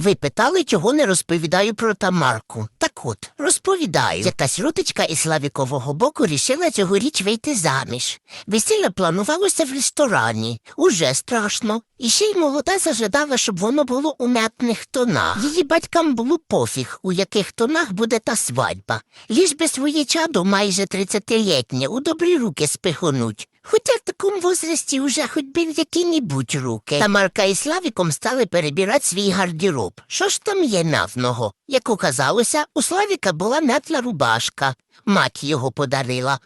Ви питали, чого не розповідаю про Тамарку. Так от, розповідаю. Якась рутичка із Славікового боку рішила цьогоріч вийти заміж. Весілля планувалося в ресторані. Уже страшно. І ще й молода зажадала, щоб воно було у м'ятних тонах. Її батькам було пофіг, у яких тонах буде та свадьба. Ліж би своє чадо майже тридцятилітнє у добрі руки спихонуть. Хоча в такому возрасті уже хоч в які-небудь руки. Тамарка і Славіком стали перебирати свій гардероб. Що ж там є навного? Як оказалося, у Славіка була метла рубашка. Мать його подарила.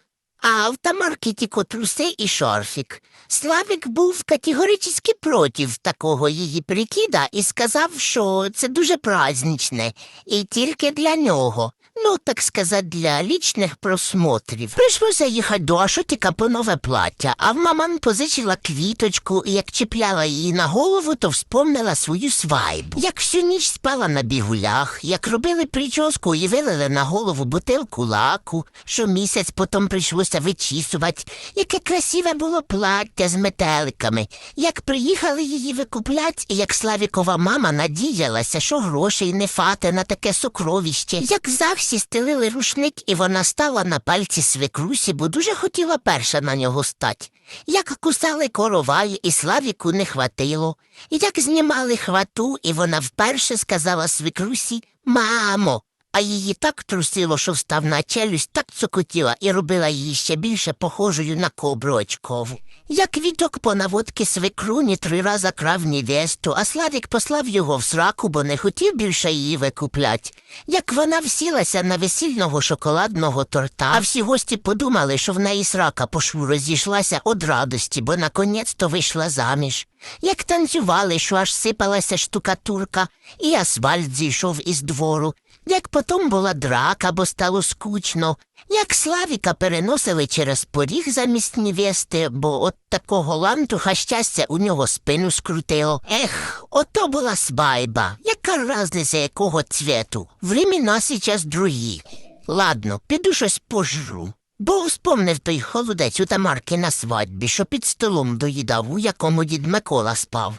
А в Тамарки тільки труси і шорфік. Славік був категорично проти такого її прикида і сказав, що це дуже праздничне, і тільки для нього. Ну, так сказати, для лічних просмотрів. Прийшлося їхати до Ашотіка по нове плаття, а в маман позичила квіточку, і як чіпляла її на голову, то вспомнила свою свайбу. Як всю ніч спала на бігулях, як робили прическу і вилили на голову бутилку лаку, що місяць потім прийшлося вичісувати, яке красиве було плаття з метеликами, як приїхали її викуплять, і як Славікова мама надіялася, що грошей не фате на таке сокровище, як завсі стелили рушник, і вона стала на пальці свекрусі, бо дуже хотіла перша на нього стать. Як кусали коровай, і Славіку не хватило, як знімали хвату, і вона вперше сказала свекрусі Мамо. А її так трусило, що встав на челюсть, так цокотіла і робила її ще більше похожою на кобру очкову. Як відок по наводки свекруні три рази крав невесту, а Славік послав його в сраку, бо не хотів більше її викуплять. Як вона всілася на весільного шоколадного торта, а всі гості подумали, що в неї срака по шву розійшлася од радості, бо наконець-то вийшла заміж. Як танцювали, що аж сипалася штукатурка, і асфальт зійшов із двору, як потім була драка, бо стало скучно, як Славіка переносили через поріг замість невести, бо от такого лантуха щастя у нього спину скрутило. Ех, ото була свайба. Яка разниця якого цвіту? Времена сейчас другі. Ладно, піду щось пожру. Бо вспомнив той холодець у Тамарки на свадьбі, що під столом доїдав, у якому дід Микола спав.